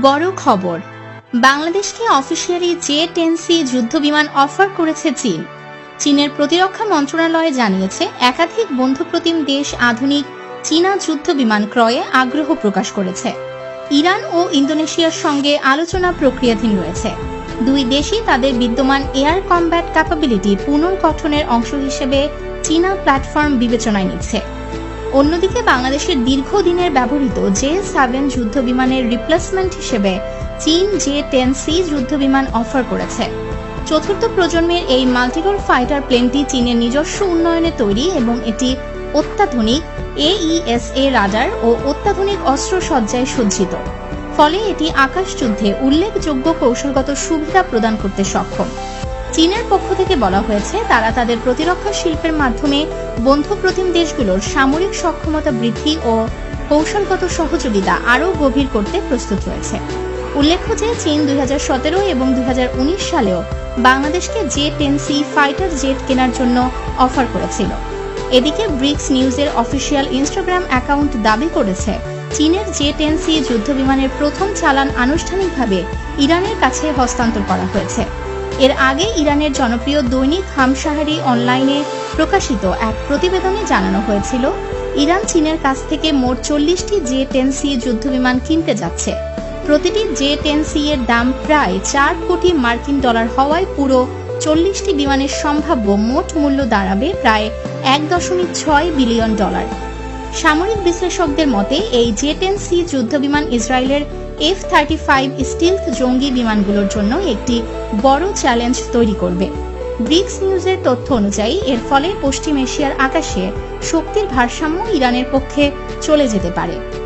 বড় খবর। বাংলাদেশকে অফিসিয়ালি জে টেন সি যুদ্ধবিমান অফার করেছে চীন। চীনের প্রতিরক্ষা মন্ত্রণালয় জানিয়েছে, একাধিক বন্ধুপ্রতিম দেশ আধুনিক চীনা যুদ্ধ বিমান ক্রয়ে আগ্রহ প্রকাশ করেছে। ইরান ও ইন্দোনেশিয়ার সঙ্গে আলোচনা প্রক্রিয়াধীন রয়েছে। দুই দেশই তাদের বিদ্যমান এয়ার কমব্যাট ক্যাপাবিলিটি পুনর্গঠনের অংশ হিসেবে চীনা প্ল্যাটফর্ম বিবেচনায় নিচ্ছে। অন্যদিকে বাংলাদেশের দীর্ঘদিনের ব্যবহৃত জে সেভেন যুদ্ধ বিমানের রিপ্লেসমেন্ট হিসেবে চীন জে টেন সি যুদ্ধ বিমান অফার করেছে। চতুর্থ প্রজন্মের এই মাল্টিরোল ফাইটার প্লেনটি চীনের নিজস্ব উন্নয়নে তৈরি এবং এটি অত্যাধুনিক এইএসএ রাডার ও অত্যাধুনিক অস্ত্র সজ্জায় সজ্জিত। ফলে এটি আকাশযুদ্ধে উল্লেখযোগ্য কৌশলগত সুবিধা প্রদান করতে সক্ষম। চীনের পক্ষ থেকে বলা হয়েছে, তারা তাদের প্রতিরক্ষা শিল্পের মাধ্যমে বন্ধুপ্রতিম দেশগুলোর সামরিক সক্ষমতা বৃদ্ধি ও কৌশলগত সহযোগিতা আরও গভীর করতে প্রস্তুত রয়েছে। উল্লেখ্য যে চীন দুই হাজার সতেরো এবং দুই সালেও বাংলাদেশকে J ten C fighter jet কেনার জন্য অফার করেছিল। এদিকে ব্রিক্স নিউজের অফিসিয়াল ইনস্টাগ্রাম অ্যাকাউন্ট দাবি করেছে, চীনের জে টেন সি যুদ্ধবিমানের প্রথম চালান আনুষ্ঠানিকভাবে ইরানের কাছে হস্তান্তর করা হয়েছে। এর আগে ইরানের জনপ্রিয় দৈনিক হামশাহারি অনলাইনে প্রকাশিত এক প্রতিবেদনে জানানো হয়েছিল, ইরান চীনের কাছ থেকে মোট চল্লিশটি জে টেন সি যুদ্ধবিমান কিনতে যাচ্ছে। প্রতিটি জে টেন সি এর দাম প্রায় চার কোটি মার্কিন ডলার হওয়ায় পুরো চল্লিশটি বিমানের সম্ভাব্য মোট মূল্য দাঁড়াবে প্রায় এক দশমিক ছয় বিলিয়ন ডলার। সামরিক বিশ্লেষকদের মতে, এই জে টেন সি যুদ্ধবিমান ইসরায়েলের এফ থার্টি ফাইভ স্টিলথ জঙ্গি বিমানগুলোর জন্য একটি বড় চ্যালেঞ্জ তৈরি করবে। ব্রিক্স নিউজের তথ্য অনুযায়ী, এর ফলে পশ্চিম এশিয়ার আকাশে শক্তির ভারসাম্য ইরানের পক্ষে চলে যেতে পারে।